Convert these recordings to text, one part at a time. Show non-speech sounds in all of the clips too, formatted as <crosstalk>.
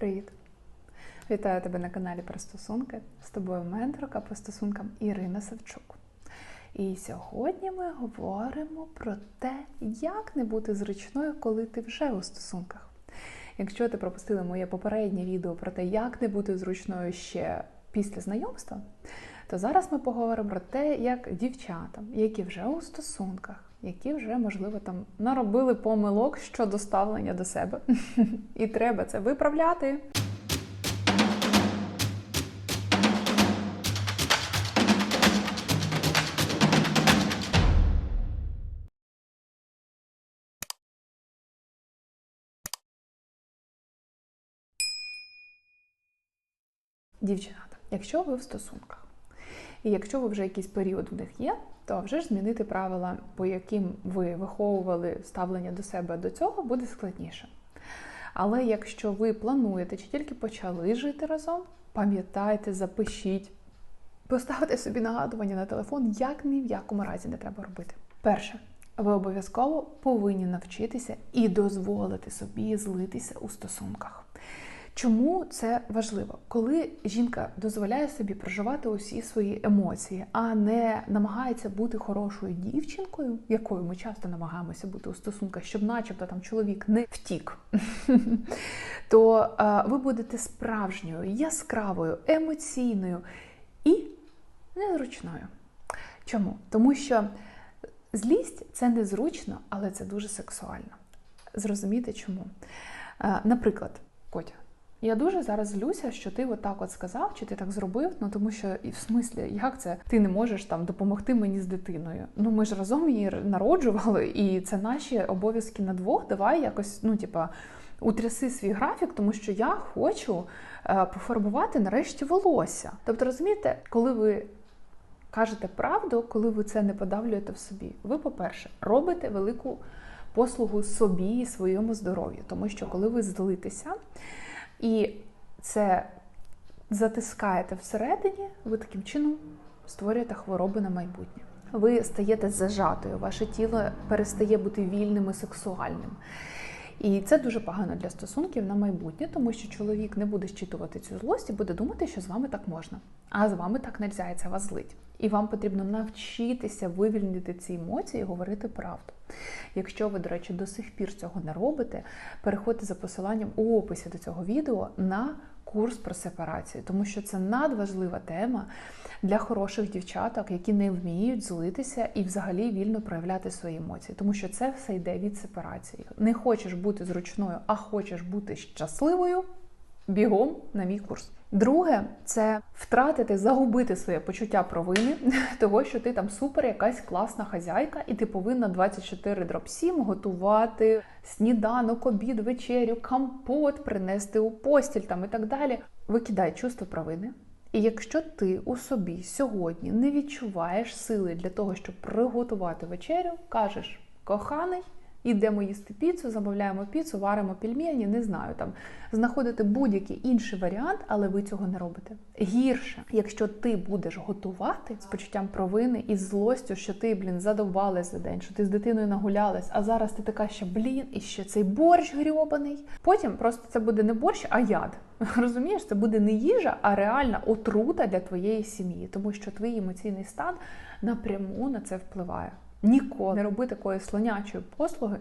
Привіт! Вітаю тебе на каналі про стосунки. З тобою менторка по стосункам Ірина Савчук. І сьогодні ми говоримо про те, як не бути зручною, коли ти вже у стосунках. Якщо ти пропустила моє попереднє відео про те, як не бути зручною ще після знайомства, то зараз ми поговоримо про те, як дівчатам, які вже у стосунках, які вже, можливо, там наробили помилок щодо ставлення до себе, <laughs> і треба це виправляти. Дівчата, якщо ви в стосунках, і якщо ви вже якийсь період в них є, то вже ж змінити правила, по яким ви виховували ставлення до себе до цього, буде складніше. Але якщо ви плануєте чи тільки почали жити разом, пам'ятайте, запишіть, поставте собі нагадування на телефон, як ні в якому разі не треба робити. Перше, ви обов'язково повинні навчитися і дозволити собі злитися у стосунках. Чому це важливо? Коли жінка дозволяє собі проживати усі свої емоції, а не намагається бути хорошою дівчинкою, якою ми часто намагаємося бути у стосунках, щоб, начебто, там чоловік не втік, <laughs> то е, ви будете справжньою, яскравою, емоційною і незручною. Чому? Тому що злість це незручно, але це дуже сексуально. Зрозуміти чому? Е, Наприклад, Котя. Я дуже зараз злюся, що ти отак от сказав, чи ти так зробив. Ну тому що і в смислі, як це ти не можеш там допомогти мені з дитиною? Ну ми ж разом її народжували, і це наші обов'язки на двох. Давай якось, ну типа, утряси свій графік, тому що я хочу е, пофарбувати нарешті волосся. Тобто, розумієте, коли ви кажете правду, коли ви це не подавлюєте в собі, ви, по-перше, робите велику послугу собі і своєму здоров'ю, тому що коли ви злитеся. І це затискаєте всередині, ви таким чином створюєте хвороби на майбутнє. Ви стаєте зажатою, ваше тіло перестає бути вільним і сексуальним. І це дуже погано для стосунків на майбутнє, тому що чоловік не буде щитувати цю злость і буде думати, що з вами так можна. А з вами так не і це вас злить. І вам потрібно навчитися вивільнити ці емоції і говорити правду. Якщо ви, до речі, до сих пір цього не робите, переходьте за посиланням у описі до цього відео на курс про сепарацію, тому що це надважлива тема для хороших дівчаток, які не вміють злитися і взагалі вільно проявляти свої емоції, тому що це все йде від сепарації. Не хочеш бути зручною, а хочеш бути щасливою. Бігом на мій курс. Друге, це втратити, загубити своє почуття провини, <laughs> того, що ти там супер, якась класна хазяйка, і ти повинна 24 дроб 7 готувати сніданок, обід, вечерю, компот, принести у постіль там і так далі. Викидай чувство провини. І якщо ти у собі сьогодні не відчуваєш сили для того, щоб приготувати вечерю, кажеш, коханий. Ідемо їсти піцу, замовляємо піцу, варимо пельмені, не знаю, там знаходити будь-який інший варіант, але ви цього не робите. Гірше, якщо ти будеш готувати з почуттям провини і злостю, що ти, блін, задовбалась за день, що ти з дитиною нагулялась, а зараз ти така ще блін, і ще цей борщ грьобаний. Потім просто це буде не борщ, а яд. <laughs> Розумієш, це буде не їжа, а реальна отрута для твоєї сім'ї, тому що твій емоційний стан напряму на це впливає. Ніколи не роби такої слонячої послуги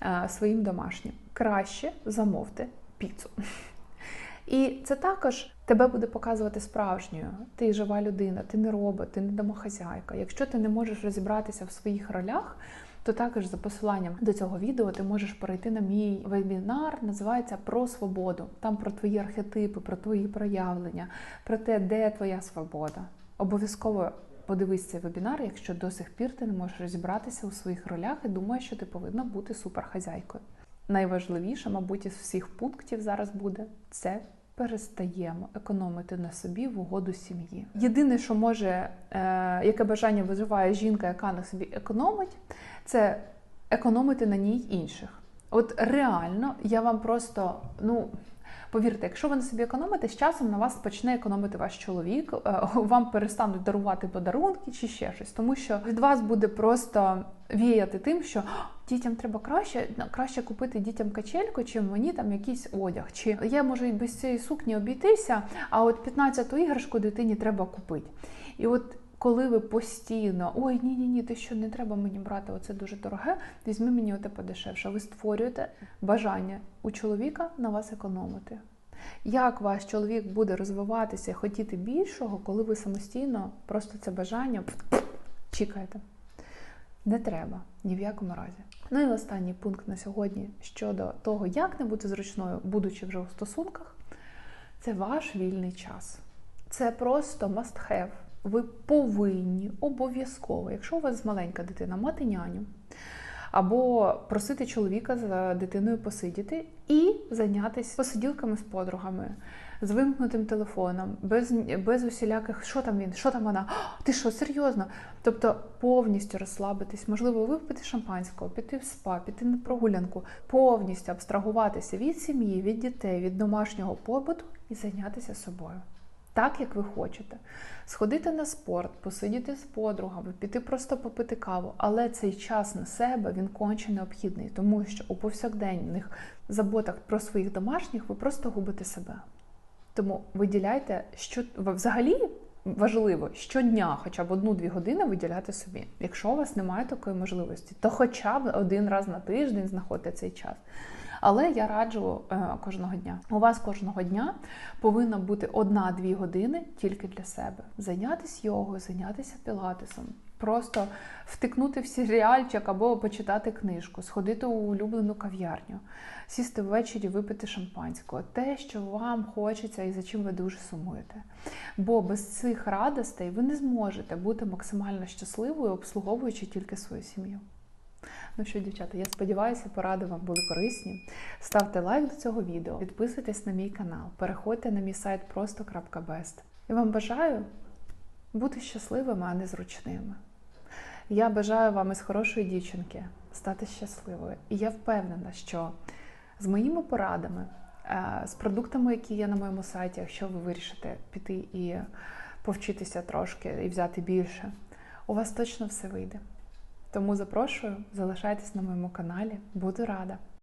а, своїм домашнім. Краще замовте піцу. І це також тебе буде показувати справжньою. Ти жива людина, ти не робот, ти не домохазяйка. Якщо ти не можеш розібратися в своїх ролях, то також за посиланням до цього відео ти можеш перейти на мій вебінар, називається Про свободу. Там про твої архетипи, про твої проявлення, про те, де твоя свобода. Обов'язково подивись цей вебінар, якщо до сих пір ти не можеш розібратися у своїх ролях і думаєш, що ти повинна бути суперхазяйкою. Найважливіше, мабуть, із всіх пунктів зараз буде це. Перестаємо економити на собі в угоду сім'ї. Єдине, що може, е, яке бажання виживає жінка, яка на собі економить, це економити на ній інших. От реально, я вам просто, ну. Повірте, якщо ви на собі економите, з часом на вас почне економити ваш чоловік, <laughs> вам перестануть дарувати подарунки чи ще щось, тому що від вас буде просто віяти тим, що дітям треба краще, краще купити дітям качельку, чим мені там якийсь одяг. Чи я можу і без цієї сукні обійтися, а от 15-ту іграшку дитині треба купити. І от коли ви постійно ой, ні, ні, ні, ти що не треба мені брати, оце дуже дороге, візьми мені оте подешевше. Ви створюєте бажання у чоловіка на вас економити. Як ваш чоловік буде розвиватися хотіти більшого, коли ви самостійно просто це бажання чекаєте? Не треба ні в якому разі. Ну і останній пункт на сьогодні щодо того, як не бути зручною, будучи вже у стосунках, це ваш вільний час. Це просто must have. Ви повинні обов'язково, якщо у вас маленька дитина, мати няню, або просити чоловіка за дитиною посидіти і зайнятися посиділками з подругами, з вимкнутим телефоном, без без усіляких, що там він, що там вона, ти що, серйозно? Тобто повністю розслабитись, можливо, випити шампанського, піти в спа, піти на прогулянку, повністю абстрагуватися від сім'ї, від дітей, від домашнього побуту і зайнятися собою так, як ви хочете. Сходити на спорт, посидіти з подругами, піти просто попити каву. Але цей час на себе він конче необхідний, тому що у повсякденних заботах про своїх домашніх ви просто губите себе. Тому виділяйте, що взагалі важливо щодня, хоча б одну-дві години виділяти собі. Якщо у вас немає такої можливості, то хоча б один раз на тиждень знаходите цей час. Але я раджу е, кожного дня. У вас кожного дня повинна бути одна-дві години тільки для себе. Зайнятися йогою, зайнятися пілатесом. Просто втикнути в серіальчик або почитати книжку, сходити у улюблену кав'ярню, сісти ввечері, випити шампанського, те, що вам хочеться і за чим ви дуже сумуєте. Бо без цих радостей ви не зможете бути максимально щасливою, обслуговуючи тільки свою сім'ю. Ну що, дівчата, я сподіваюся, поради вам були корисні. Ставте лайк до цього відео, підписуйтесь на мій канал, переходьте на мій сайт просто.best. І вам бажаю бути щасливими, а не зручними. Я бажаю вам із хорошої дівчинки стати щасливою. І я впевнена, що з моїми порадами, е, з продуктами, які є на моєму сайті, якщо ви вирішите піти і повчитися трошки і взяти більше, у вас точно все вийде. Тому запрошую, залишайтесь на моєму каналі, буду рада.